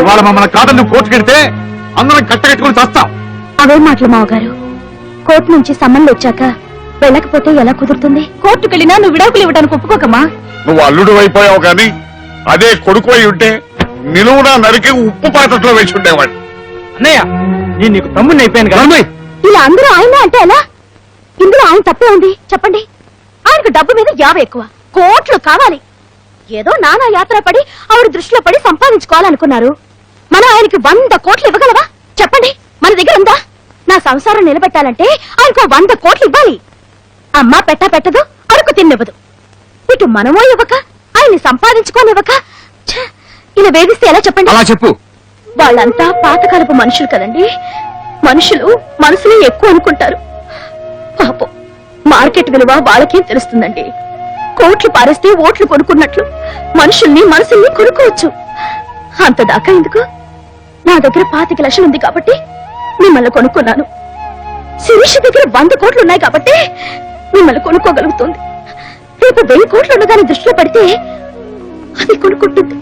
ఇవాళ మమ్మల్ని కాదని కోర్టుకెడితే అందరం కట్టగట్టుకుని చస్తాం. అవే మాటలు మావగారు. కోర్టు నుంచి సమ్మన్లు వచ్చాక వెళ్ళకపోతే ఎలా కుదురుతుంది? కోర్టుకెళ్ళినా నువ్వు విడాకులు ఇవ్వడానికి ఒప్పుకోకమ్మా. నువ్వు అల్లుడు అయిపోయావు కానీ అదే కొడుకు అయి ఉంటే నిలువునా నరికి ఉప్పు పాత్రలో వేసి ఉండేవాడు అన్నయ్య నేను నీకు తమ్ముడిని అయిపోయాను కదా. ఇలా అందరూ ఆయన అంటే ఎలా? ఇందులో ఆయన తప్పే ఉంది. చెప్పండి. ఆయనకు డబ్బు మీద యాభై ఎక్కువ. కోట్లు కావాలి. ఏదో నానా యాత్ర పడి ఆవిడ దృష్టిలో పడి సంపాదించుకోవాలనుకున్నారు. మనం ఆయనకి వంద కోట్లు ఇవ్వగలవా? చెప్పండి మన దగ్గర ఉందా? నా సంసారం నిలబెట్టాలంటే ఆయనకు వంద కోట్లు ఇవ్వాలి. అమ్మా పెట్టా పెట్టదు అరకు తిన్నివ్వదు. ఇటు మనమో ఇవ్వక ఆయన్ని సంపాదించుకోనివ్వక ఇలా వేధిస్తే ఎలా చెప్పండి? అలా చెప్పు. వాళ్ళంతా పాతకాలపు మనుషులు కదండి. మనుషులు మనసుని ఎక్కువ అనుకుంటారు. పాపం మార్కెట్ విలువ వాళ్ళకేం తెలుస్తుందండి? కోట్లు పారేస్తే ఓట్లు కొనుక్కున్నట్లు మనుషుల్ని మనసుల్ని కొనుక్కోవచ్చు. అంతదాకా ఎందుకు? నా దగ్గర పాతిక లక్షలు ఉంది కాబట్టి మిమ్మల్ని కొనుక్కున్నాను. శిరీష్ దగ్గర వంద కోట్లు ఉన్నాయి కాబట్టి మిమ్మల్ని కొనుక్కోగలుగుతుంది. రేపు వెయ్యి కోట్లు ఉన్నదాన్ని దృష్టిలో పడితే అది కొనుక్కుంటుంది.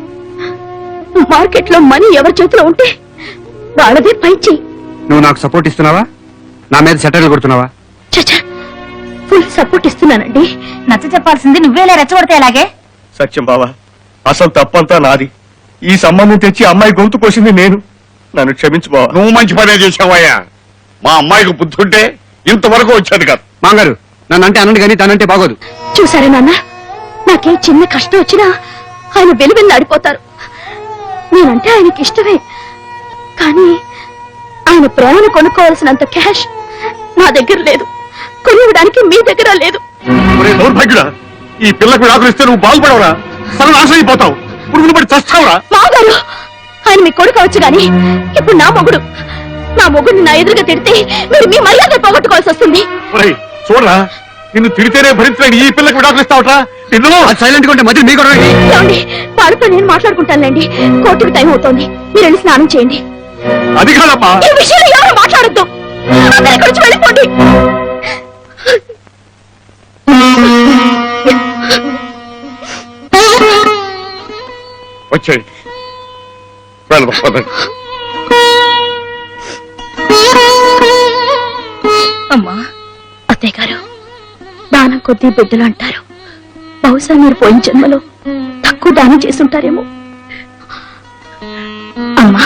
మార్కెట్లో మనీ ఎవరి చేతిలో ఉంటే వాళ్ళదే పై చెయ్యి. నువ్వు నాకు సపోర్ట్ ఇస్తున్నావా? నా మీద సెటర్లు కొడుతున్నావా? చచ్చా ఫుల్ సపోర్ట్ ఇస్తున్నానండి. నచ్చ చెప్పాల్సింది నువ్వేలా రెచ్చగొడితే అలాగే సత్యం బావా అసలు తప్పంతా నాది. ఈ సంబంధం తెచ్చి అమ్మాయి గొంతు కోసింది నేను. నన్ను క్షమించు బావా. నువ్వు మంచి పనే చేసావయ్యా మా అమ్మాయికి బుద్ధి ఉంటే ఇంతవరకు వచ్చేది కాదు. మాంగారు నన్ను అంటే అనండి కానీ తనంటే బాగోదు. చూసారా నాన్న? నాకే చిన్న కష్టం వచ్చినా ఆయన వెలువెల్లాడిపోతారు. నేనంటే ఆయనకి ఇష్టమే. కానీ ఆయన ప్రేమను కొనుక్కోవాల్సినంత క్యాష్ నా దగ్గర లేదు. కొనివ్వడానికి మీ దగ్గర లేదు. ఒరే దౌర్భాగ్యుడా ఈ పిల్లకు విడాకులు ఇస్తే నువ్వు బాగుపడవరా? సర్వనాశనం అయిపోతావు. పురుగులు పడి చస్తావురా? మాగారు ఆయన మీ కొడుకు అవచ్చు గాని ఇప్పుడు నా మొగుడు నా మొగుడిని నా ఎదురుగా తిడితే మీరు మీ మర్యాద పోగొట్టుకోవాల్సి వస్తుంది. ఒరేయ్ చూడరా నిన్ను తిడితేనే భరించలేని ఈ పిల్లకు విడాకులు ఇస్తావట్రా? నిన్ను? అది సైలెంట్గా ఉంటే మధ్య మీ కూడా ఏమండి వాళ్ళతో నేను మాట్లాడుకుంటానులేండి. కోర్టుకు టైం అవుతోంది. మీరు వెళ్ళి స్నానం చేయండి. అది కాదమ్మా ఈ విషయంలో ఎవరు మాట్లాడద్దు. అందరూ ఇక్కడి నుంచి వెళ్ళిపోండి. వచ్చాయి. వెళ్దాం పదండి. అమ్మా అత్తయ్య గారు దానం కొద్దీ బిడ్డలు అంటారు. బహుశా మీరు పోయిన జన్మలో తక్కువ దానం చేసుంటారేమో అమ్మా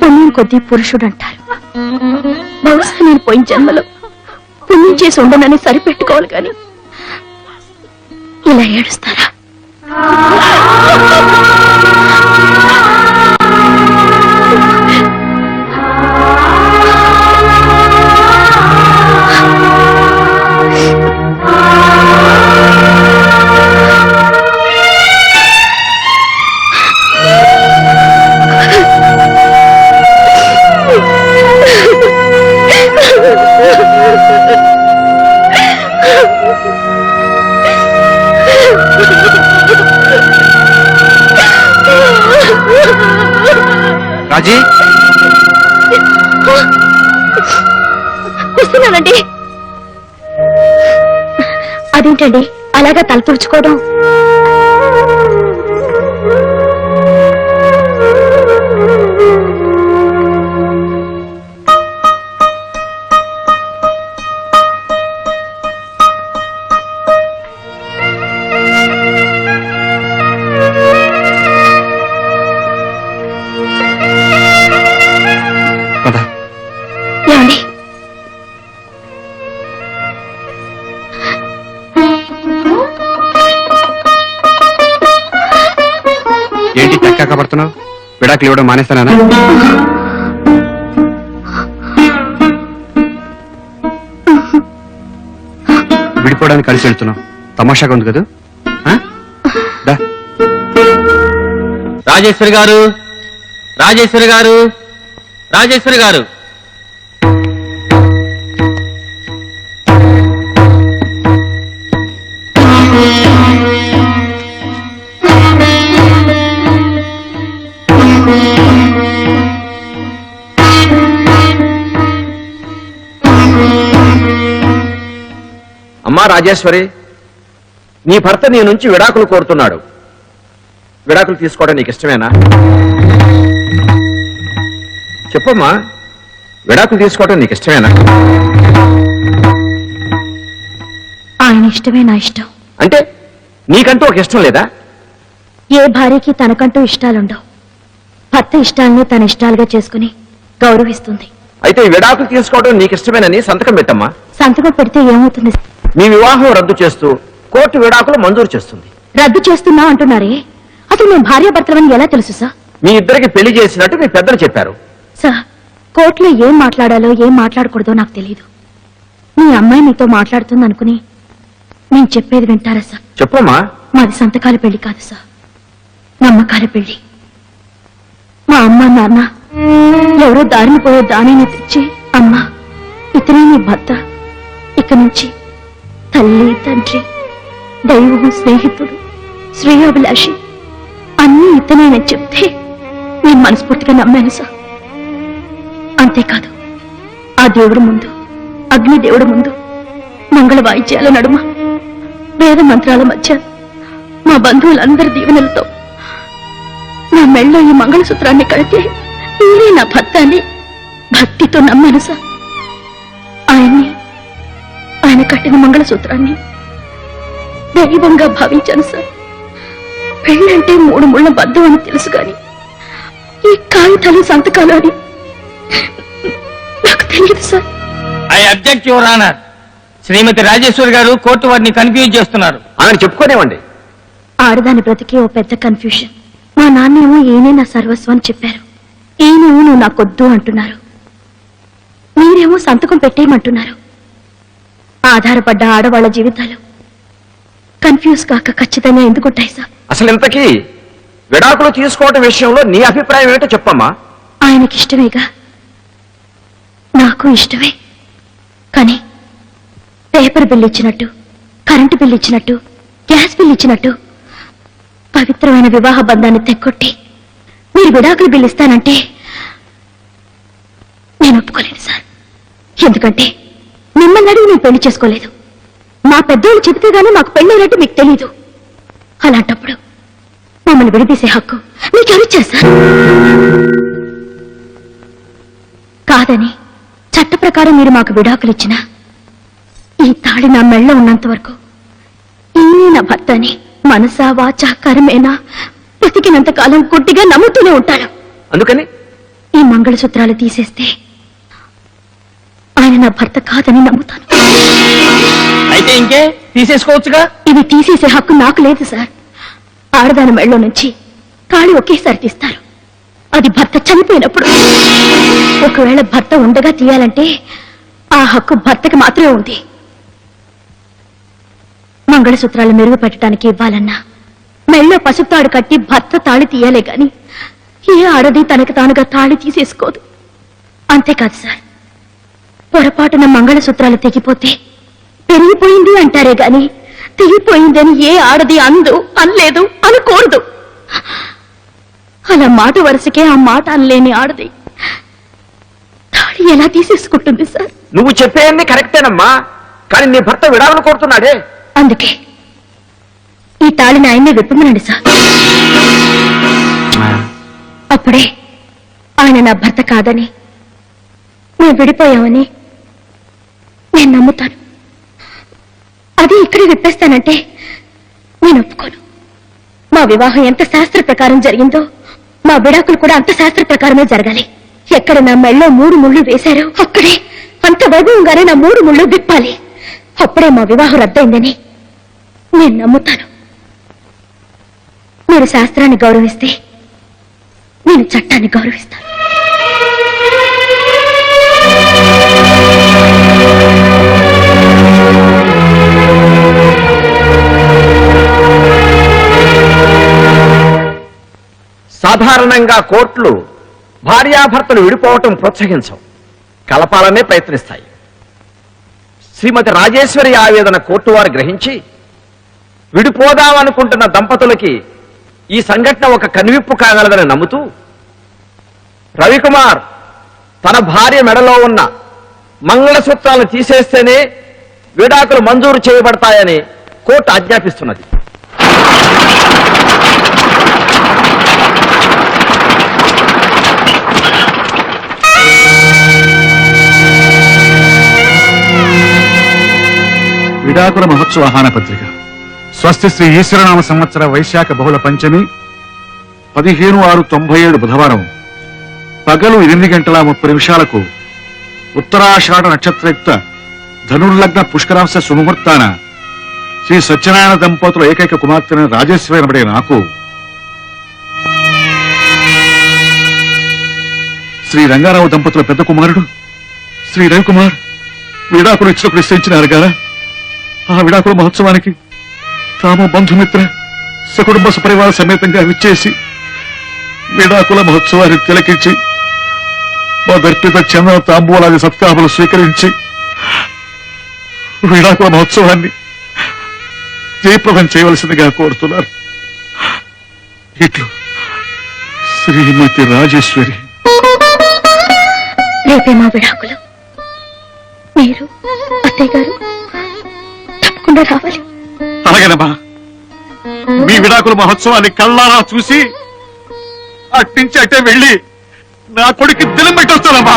పుణ్యం కొద్దీ పురుషుడు అంటారు. బహుశా నేను పోయిన జన్మలో పుణ్యం చేసి ఉండనని సరిపెట్టుకోవాలి కానీ ఇలా ఏడుస్తారా? అదేంటండి అలాగా తలతుడుచుకోవడం విడాకులు ఇవ్వడం మానేస్తానా విడిపోవడానికి కలిసి వెళ్తున్నావు. తమాషాగా ఉంది కదా? రాజేశ్వరి గారు! రాజేశ్వరి గారు! రాజేశ్వరి గారు! అమ్మా రాజేశ్వరి నీ భర్త నీ నుంచి విడాకులు కోరుతున్నాడు. విడాకులు తీసుకోవడం నీకు ఇష్టమేనా? చెప్పమ్మా విడాకులు తీసుకోవటం నీకు ఇష్టమేనా? ఆయన ఇష్టమే నా ఇష్టం. అంటే నీకంటూ ఒక ఇష్టం లేదా? ఏ భార్యకి తనకంటూ ఇష్టాలుండవు. భర్త ఇష్టాలని తన ఇష్టాలుగా చేసుకుని గౌరవిస్తుంది. అయితే విడాకులు తీసుకోవడం నీకు ఇష్టమేనని సంతకం పెట్టమ్మా. సంతకం పెడితే ఏమవుతుంది? మీ వివాహం రద్దు చేస్తూ కోర్టు విడాకులు మంజూరు చేస్తుంది. రద్దు చేస్తున్నా అంటున్నారే? అసలు మేము భార్యాభర్తలని ఎలా తెలుసు సార్? మీ ఇద్దరికి పెళ్ళి చేసినట్టు మీ పెద్దలు చెప్పారు. సార్ కోర్టులో ఏం మాట్లాడాలో ఏం మాట్లాడకూడదో నాకు తెలియదు మీ అమ్మాయి నీతో మాట్లాడుతుంది అనుకుని నేను చెప్పేది వింటారా సార్? చెప్పమ్మా. మాది సంతకాల పెళ్ళి కాదు సార్. నమ్మకాల పెళ్ళి. మా అమ్మ నాన్న ఎవరో దారిని పోయే దానిని తెచ్చి అమ్మ ఇతనే నీ భర్త. ఇక నుంచి తల్లి తండ్రి దైవం స్నేహితుడు శ్రేయోభిలాషి అన్నీ ఇతనేనని చెప్తే నేను మనస్ఫూర్తిగా నమ్మాను సార్. అంతేకాదు ఆ దేవుడి ముందు అగ్నిదేవుడి ముందు మంగళ వాయిద్యాల నడుమ వేద మంత్రాల మధ్య మా బంధువులందరి దీవెనలతో నా మెళ్ళో ఈ మంగళసూత్రాన్ని కడితే మీరే నా భర్త అని భక్తితో నమ్మాను సార్. కట్టిన మంగళసూత్రాన్ని దైవంగా భావించాను సార్. పెళ్ళంటే మూడు ముళ్ళ బద్దం అని తెలుసు కానీ ఈ కాగితాలు సంతకాలు అని నాకు తెలియదు sir. I object your honour. Shrimati Rajeshwari గారు కోర్టు వారిని కన్ఫ్యూజ్ చేస్తున్నారు. ఆమెను చెప్పుకోనివ్వండి. ఆడదాని బ్రతికే ఓ పెద్ద కన్ఫ్యూషన్. మా నాన్నేమో ఈయనే నా సర్వస్వం అని చెప్పారు. ఈయనేమో నువ్వు నాకొద్దు అంటున్నారు. మీరేమో సంతకం పెట్టేయమంటున్నారు. ఆధారపడ్డ ఆడవాళ్ళ జీవితాలు. కన్ఫ్యూజ్ కాక ఖచ్చితంగా ఎందుకుంటాయి సార్? అసలు ఇంతకీ విడాకులు తీసుకోవటం విషయంలో నీ అభిప్రాయం ఏంటో చెప్పమ్మా. ఆయనకిష్టమేగా నాకు ఇష్టమే. కానీ పేపర్ బిల్ ఇచ్చినట్టు కరెంటు బిల్ ఇచ్చినట్టు గ్యాస్ బిల్ ఇచ్చినట్టు పవిత్రమైన వివాహ బంధాన్ని తెక్కొట్టి మీరు విడాకులు బిల్ ఇస్తానంటే నేను ఒప్పుకోలేను సార్. ఎందుకంటే పెళ్ళి చేసుకోలేదు. మా పెద్దోళ్ళు చెబితే గానీ మాకు పెళ్ళైనట్టు మీకు తెలీదు. అలాంటప్పుడు మమ్మల్ని విడదీసే హక్కు మీకెవరిచ్చారు సార్? కాదని చట్ట ప్రకారం మీరు మాకు విడాకులు ఇచ్చినా ఈ తాళి నా మెళ్ళ ఉన్నంత వరకు ఈయనే నా భర్త అని మనసా వాచా కరమేనా బతికినంత కాలం గుడ్డిగా నమ్ముతూనే ఉంటాను అందుకని ఈ మంగళసూత్రాలు తీసేస్తే ఆయన నా భర్త కాదని నమ్ముతాను. అయితే ఇంకే? తీసేసుకోవచ్చుగా? ఇవి తీసేసే హక్కు నాకు లేదు సార్. ఆడదాని మెళ్ళో నుంచి తాళి ఒకేసారి తీస్తారు. అది భర్త చనిపోయినప్పుడు. ఒకవేళ భర్త ఉండగా తీయాలంటే ఆ హక్కు భర్తకి మాత్రమే ఉంది. మంగళసూత్రాలు మెరుగు పెట్టడానికి ఇవ్వాలన్నా మెళ్ళో పసుపుతాడు కట్టి భర్త తాళి తీయాలే గాని ఏ ఆడది తనకు తానుగా తాళి తీసేసుకోదు. అంతేకాదు సార్. పొరపాటున మంగళసూత్రాలు తెగిపోతే పెరిగిపోయింది అంటారే గాని తెగిపోయిందని ఏ ఆడది అందు అనలేదు అనకూడదు అలా మాట వరుసకే ఆ మాట అనలేని ఆడది తాళి ఎలా తీసేసుకుంటుంది సార్? నువ్వు చెప్పేయన్ని కరెక్టేనమ్మా కానీ నీ భర్త విడాకులు కోరుతున్నాడే. అందుకే ఈ తాళిని ఆయన్నే విప్పమనండి సార్. అప్పుడే ఆయన నా భర్త కాదని మేము విడిపోయామని నేను నమ్ముతాను. అది ఇక్కడే విప్పేస్తానంటే నేను ఒప్పుకోను. మా వివాహం ఎంత శాస్త్ర ప్రకారం జరిగిందో మా విడాకులు కూడా అంత శాస్త్ర ప్రకారమే జరగాలి. ఎక్కడ నా మెళ్ళో మూడు ముళ్ళు వేశారో అక్కడే అంత వైభవంగానే నా మూడు ముళ్ళు విప్పాలి. అప్పుడే మా వివాహం రద్దయిందని నేను నమ్ముతాను. మీరు శాస్త్రాన్ని గౌరవిస్తే నేను చట్టాన్ని గౌరవిస్తాను. సాధారణంగా కోర్టులు భార్యాభర్తలు విడిపోవటం ప్రోత్సహించవు. కలపాలనే ప్రయత్నిస్తాయి. శ్రీమతి రాజేశ్వరి ఆవేదన కోర్టు వారు గ్రహించి విడిపోదామనుకుంటున్న దంపతులకి ఈ సంఘటన ఒక కనువిప్పు కాగలదని నమ్ముతూ రవికుమార్ తన భార్య మెడలో ఉన్న మంగళసూత్రాలను తీసేస్తేనే విడాకులు మంజూరు చేయబడతాయని కోర్టు ఆజ్ఞాపిస్తున్నది. విడాకుల మహోత్సవ ఆహ్వాన పత్రిక స్వస్తి శ్రీ ఈశ్వరనామ సంవత్సర వైశాఖ బహుళ పంచమి పదిహేను ఆరు తొంభై ఏడు బుధవారం పగలు ఎనిమిది గంటల ముప్పై నిమిషాలకు ఉత్తరాషాఢ నక్షత్రయుక్త ధనుర్లగ్న పుష్కరాంశ సుముహూర్తాన శ్రీ సత్యనారాయణ దంపతుల ఏకైక కుమార్తెను రాజేశ్వరి అనబడే నాకు శ్రీ రంగారావు దంపతుల పెద్ద కుమారుడు శ్రీ రవికుమార్ విడాకులు ఇచ్చినప్పుడు నిశ్చయించినారు కదా ఆ విడాకుల మహోత్సవానికి తాము బంధుమిత్ర సకుటుంబ సపరివార సమేతంగా విచ్చేసి విడాకుల మహోత్సవాన్ని తిలకించి మొదర్పిత చందన తాంబూలాది సత్కాములు స్వీకరించి విడాకుల మహోత్సవాన్ని జయప్రదం చేయవలసిందిగా కోరుతున్నారు. ఇట్లు శ్రీమతి రాజేశ్వరి. రేపే మా విడాకులు. మీరు అత్తయ్య గారు తప్పకుండా రావాలి. అలాగేనమ్మా. మీ విడాకుల మహోత్సవాన్ని కళ్ళారా చూసి అట్నుంచి అట్టే వెళ్ళి నా కొడుకు దిలం పెట్టొస్తానమ్మా?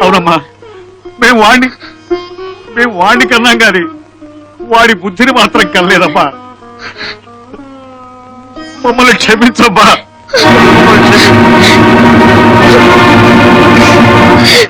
అవునమ్మా మేము వాణ్ణి మేము వాణ్ణి కన్నాం గాని వాడి బుద్ధిని మాత్రం కనలేదమ్మా మమ్మల్ని క్షమించమ్మా.